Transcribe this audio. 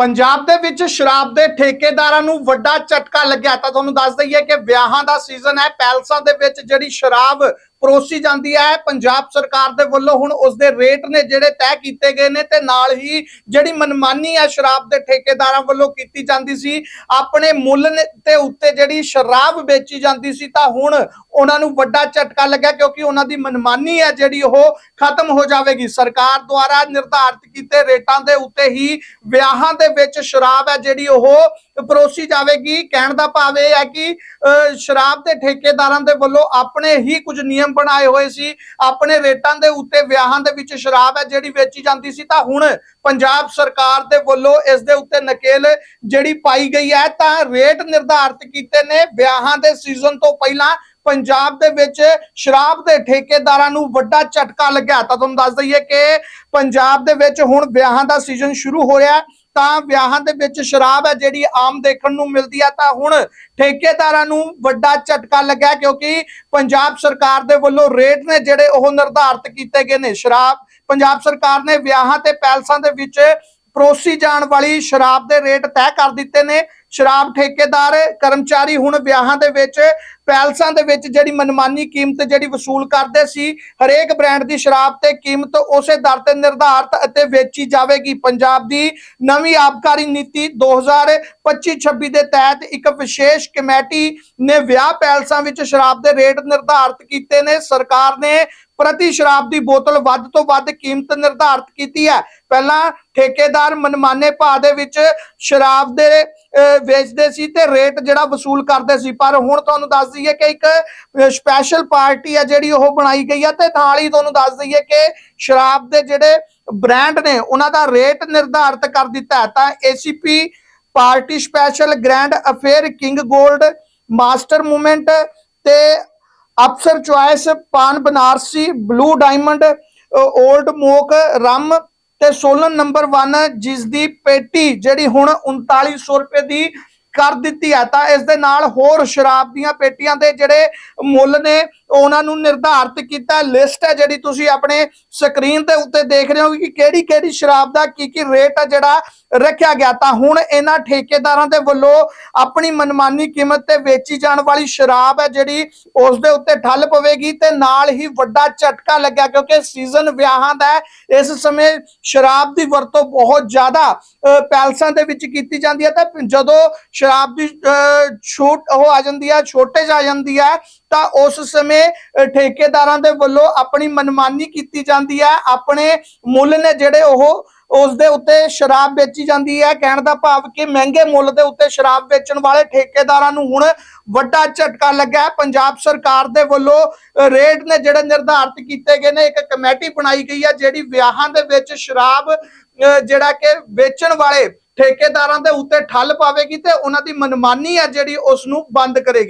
ਪੰਜਾਬ ਦੇ ਵਿੱਚ ਸ਼ਰਾਬ ਦੇ ਠੇਕੇਦਾਰਾਂ ਨੂੰ ਵੱਡਾ ਝਟਕਾ ਲੱਗਿਆ। ਤਾਂ ਤੁਹਾਨੂੰ ਦੱਸ ਦਈਏ ਕਿ ਵਿਆਹਾਂ ਦਾ ਸੀਜ਼ਨ ਹੈ। ਪੈਲਸਾਂ ਦੇ ਵਿੱਚ ਜਿਹੜੀ ਸ਼ਰਾਬ ਪਰੋਸੀ ਜਾਂਦੀ ਹੈ। ਪੰਜਾਬ ਸਰਕਾਰ ਦੇ ਵੱਲੋਂ ਹੁਣ ਉਸ ਦੇ ਰੇਟ ਨੇ ਜਿਹੜੇ ਤੈਅ ਕੀਤੇ ਗਏ ਨੇ ਤੇ ਨਾਲ ਹੀ ਜਿਹੜੀ ਮਨਮਾਨੀ ਹੈ ਸ਼ਰਾਬ ਦੇ ਠੇਕੇਦਾਰਾਂ ਵੱਲੋਂ ਕੀਤੀ ਜਾਂਦੀ ਸੀ, ਆਪਣੇ ਮੁੱਲ ਨੇ- ਤੇ ਉੱਤੇ ਜਿਹੜੀ ਸ਼ਰਾਬ ਵੇਚੀ ਜਾਂਦੀ ਸੀ ਤਾਂ ਹੁਣ ਉਹਨਾਂ ਨੂੰ ਵੱਡਾ ਝਟਕਾ ਲੱਗਿਆ ਕਿਉਂਕਿ ਉਹਨਾਂ ਦੀ ਮਨਮਾਨੀ ਹੈ ਜਿਹੜੀ ਉਹ ਖਤਮ ਹੋ ਜਾਵੇਗੀ। ਸਰਕਾਰ ਦੁਆਰਾ ਨਿਰਧਾਰਿਤ ਕੀਤੇ ਰੇਟਾਂ ਦੇ ਉੱਤੇ ਹੀ ਵਿਆਹਾਂ ਦੇ ਵਿੱਚ ਸ਼ਰਾਬ ਹੈ ਜਿਹੜੀ ਉਹ ਪਰੋਸੀ ਜਾਵੇਗੀ। ਕਹਿਣ ਦਾ ਭਾਵ ਇਹ ਹੈ ਕਿ ਸ਼ਰਾਬ ਦੇ ਠੇਕੇਦਾਰਾਂ ਦੇ ਵੱਲੋਂ ਆਪਣੇ ਹੀ ਕੁਝ ਨਿਯਮ ਬਣਾਏ ਹੋਏ ਸੀ, ਆਪਣੇ ਰੇਟਾਂ ਦੇ ਉੱਤੇ ਵਿਆਹਾਂ ਦੇ ਵਿੱਚ ਸ਼ਰਾਬ ਹੈ, ਜਿਹੜੀ ਵੇਚੀ ਜਾਂਦੀ ਸੀ, ਤਾਂ ਹੁਣ ਪੰਜਾਬ ਸਰਕਾਰ ਦੇ ਵੱਲੋਂ ਇਸ ਦੇ ਉੱਤੇ ਨਕੇਲ ਜਿਹੜੀ ਪਾਈ ਗਈ ਹੈ, ਤਾਂ ਰੇਟ ਨਿਰਧਾਰਤ ਕੀਤੇ ਨੇ। ਵਿਆਹਾਂ ਦੇ ਸੀਜ਼ਨ ਤੋਂ ਪਹਿਲਾਂ ਪੰਜਾਬ ਦੇ ਵਿੱਚ ਸ਼ਰਾਬ ਦੇ ਠੇਕੇਦਾਰਾਂ ਨੂੰ ਵੱਡਾ ਝਟਕਾ ਲੱਗਿਆ। ਤਾਂ ਤੁਹਾਨੂੰ ਦੱਸ ਦਈਏ ਕਿ ਪੰਜਾਬ ਦੇ ਵਿੱਚ ਹੁਣ ਵਿਆਹਾਂ ਦਾ ਸੀਜ਼ਨ ਸ਼ੁਰੂ ਹੋ ਰਿਹਾ ਹੈ। ਤਾਂ ਵਿਆਹਾਂ ਦੇ ਵਿੱਚ ਸ਼ਰਾਬ ਹੈ ਜਿਹੜੀ ਆਮ ਦੇਖਣ ਨੂੰ ਮਿਲਦੀ ਹੈ ਤਾਂ ਹੁਣ ਠੇਕੇਦਾਰਾਂ ਨੂੰ ਵੱਡਾ ਝਟਕਾ ਲੱਗਾ ਕਿਉਂਕਿ ਪੰਜਾਬ ਸਰਕਾਰ ਦੇ ਵੱਲੋਂ ਰੇਟ ਨੇ ਜਿਹੜੇ ਉਹ ਨਿਰਧਾਰਿਤ ਕੀਤੇ ਗਏ ਨੇ ਸ਼ਰਾਬ। ਪੰਜਾਬ ਸਰਕਾਰ ਨੇ ਵਿਆਹਾਂ ਤੇ ਪੈਲਸਾਂ ਦੇ ਵਿੱਚ ਪਰੋਸੀ ਜਾਣ ਵਾਲੀ ਸ਼ਰਾਬ ਦੇ ਰੇਟ ਤੈਅ ਕਰ ਦਿੱਤੇ ਨੇ। ਸ਼ਰਾਬ ਠੇਕੇਦਾਰ, ਕਰਮਚਾਰੀ ਹੁਣ ਵਿਆਹਾਂ ਦੇ ਵਿੱਚ, ਪੈਲਸਾਂ ਦੇ ਵਿੱਚ ਜਿਹੜੀ ਮਨਮਾਨੀ ਕੀਮਤ ਜਿਹੜੀ ਵਸੂਲ ਕਰਦੇ ਸੀ, ਹਰੇਕ ਬ੍ਰਾਂਡ ਦੀ ਸ਼ਰਾਬ ਤੇ ਕੀਮਤ ਉਸੇ ਦਰ ਤੇ ਨਿਰਧਾਰਤ ਅਤੇ ਵੇਚੀ ਜਾਵੇਗੀ। ਪੰਜਾਬ ਦੀ ਨਵੀਂ ਆਬਕਾਰੀ ਨੀਤੀ 2025-26 ਦੇ ਤਹਿਤ ਇੱਕ ਵਿਸ਼ੇਸ਼ ਕਮੇਟੀ ਨੇ ਵਿਆਹ ਪੈਲਸਾਂ ਵਿੱਚ ਸ਼ਰਾਬ ਦੇ ਰੇਟ ਨਿਰਧਾਰਤ ਕੀਤੇ ਨੇ। ਸਰਕਾਰ ਨੇ ਪ੍ਰਤੀ ਸ਼ਰਾਬ ਦੀ ਬੋਤਲ ਵੱਧ ਤੋਂ ਵੱਧ ਕੀਮਤ ਨਿਰਧਾਰਤ ਕੀਤੀ ਹੈ। ਪਹਿਲਾਂ ਠੇਕੇਦਾਰ ਮਨਮਾਨੇ ਭਾਅ ਦੇ ਵਿੱਚ ਸ਼ਰਾਬ ਦੇ ਵੇਚਦੇ ਸੀ ਤੇ ਰੇਟ ਜਿਹੜਾ ਵਸੂਲ ਕਰਦੇ ਸੀ। ਪਰ ਹੁਣ ਤੁਹਾਨੂੰ ਦੱਸ ਦਈਏ ਕਿ ਇੱਕ ਸਪੈਸ਼ਲ ਪਾਰਟੀ ਹੈ ਜਿਹੜੀ ਉਹ ਬਣਾਈ ਗਈ ਹੈ ਤੇ ਨਾਲ ਹੀ ਤੁਹਾਨੂੰ ਦੱਸ ਦਈਏ ਕਿ ਸ਼ਰਾਬ ਦੇ ਜਿਹੜੇ ਬ੍ਰਾਂਡ ਨੇ, ਉਹਨਾਂ ਦਾ ਰੇਟ ਨਿਰਧਾਰਤ ਕਰ ਦਿੱਤਾ ਹੈ। ਤਾਂ ACP party special grand affair king 골ਡ ਮਾਸਟਰ ਮੂਵਮੈਂਟ ਤੇ ਅਫਸਰ choice paan Banarasi, blue diamond old monk, rum ਤੇ ਸੋਲਨ ਨੰਬਰ 1 ਜਿਸ ਦੀ ਪੇਟੀ ਜਿਹੜੀ ਹੁਣ 3900 ਰੁਪਏ ਦੀ ਕਰ ਦਿੱਤੀ ਹੈ, ਤਾਂ ਇਸ ਦੇ ਨਾਲ ਹੋਰ ਸ਼ਰਾਬ ਦੀਆਂ ਪੇਟੀਆਂ ਦੇ ਜਿਹੜੇ ਮੁੱਲ ਨੇ, ਉਹਨਾਂ ਨੂੰ ਨਿਰਧਾਰਤ ਕੀਤਾ ਲਿਸਟ ਹੈ ਜਿਹੜੀ ਤੁਸੀਂ ਆਪਣੇ ਸਕਰੀਨ ਦੇ ਉੱਤੇ ਦੇਖ ਰਹੇ ਹੋ ਕਿ ਕਿਹੜੀ ਕਿਹੜੀ ਸ਼ਰਾਬ ਦਾ ਕੀ ਕੀ ਰੇਟ ਹੈ ਜਿਹੜਾ ਰੱਖਿਆ ਗਿਆ। ਤਾਂ ਹੁਣ ਇਹਨਾਂ ਠੇਕੇਦਾਰਾਂ ਦੇ ਵੱਲੋਂ ਆਪਣੀ ਮਨਮਾਨੀ ਕੀਮਤ ਤੇ ਵੇਚੀ ਜਾਣ ਵਾਲੀ ਸ਼ਰਾਬ ਹੈ ਜਿਹੜੀ ਉਸ ਦੇ ਉੱਤੇ ਠੱਲ ਪਵੇਗੀ ਤੇ ਨਾਲ ਹੀ ਵੱਡਾ ਝਟਕਾ ਲੱਗਿਆ, ਕਿਉਂਕਿ ਸੀਜ਼ਨ ਵਿਆਹਾਂ ਦਾ ਇਸ ਸਮੇਂ ਸ਼ਰਾਬ ਦੀ ਵਰਤੋਂ ਬਹੁਤ ਜ਼ਿਆਦਾ ਪੈਲਸਾਂ ਦੇ ਵਿੱਚ ਕੀਤੀ ਜਾਂਦੀ ਹੈ। ਤਾਂ ਜਦੋਂ ਸ਼ਰਾਬ ਦੀ ਛੋਟ, ਉਹ ਆ ਜਾਂਦੀ ਹੈ, ਛੋਟੇਜ ਆ ਜਾਂਦੀ ਹੈ, ਤਾਂ ਉਸ ਸਮੇਂ ਠੇਕੇਦਾਰਾਂ ਦੇ ਵੱਲੋਂ ਆਪਣੀ ਮਨਮਾਨੀ ਕੀਤੀ ਜਾਂਦੀ ਹੈ, ਆਪਣੇ ਮੁੱਲ ਨੇ ਜਿਹੜੇ ਉਹ, ਉਸ ਦੇ ਉੱਤੇ ਸ਼ਰਾਬ ਵੇਚੀ ਜਾਂਦੀ ਹੈ, ਕਹਿਣ ਦਾ ਭਾਵ ਕਿ ਮਹਿੰਗੇ ਮੁੱਲ ਦੇ ਉੱਤੇ ਸ਼ਰਾਬ ਵੇਚਣ ਵਾਲੇ ਠੇਕੇਦਾਰਾਂ ਨੂੰ ਹੁਣ ਵੱਡਾ ਝਟਕਾ ਲੱਗਾ ਹੈ। ਪੰਜਾਬ ਸਰਕਾਰ ਦੇ ਵੱਲੋਂ ਰੇਟ ਨੇ ਜਿਹੜੇ ਨਿਰਧਾਰਿਤ ਕੀਤੇ ਗਏ ਨੇ, ਇੱਕ ਕਮੇਟੀ ਬਣਾਈ ਗਈ ਹੈ, ਜਿਹੜੀ ਵਿਆਹਾਂ ਦੇ ਵਿੱਚ ਸ਼ਰਾਬ ਜਿਹੜਾ ਕਿ ਵੇਚਣ ਵਾਲੇ ਠੇਕੇਦਾਰਾਂ ਦੇ ਉੱਤੇ ਠੱਲ ਪਾਵੇਗੀ ਤੇ ਉਹਨਾਂ ਦੀ ਮਨਮਾਨੀ ਹੈ ਜਿਹੜੀ ਉਸ ਨੂੰ ਬੰਦ ਕਰੇਗੀ।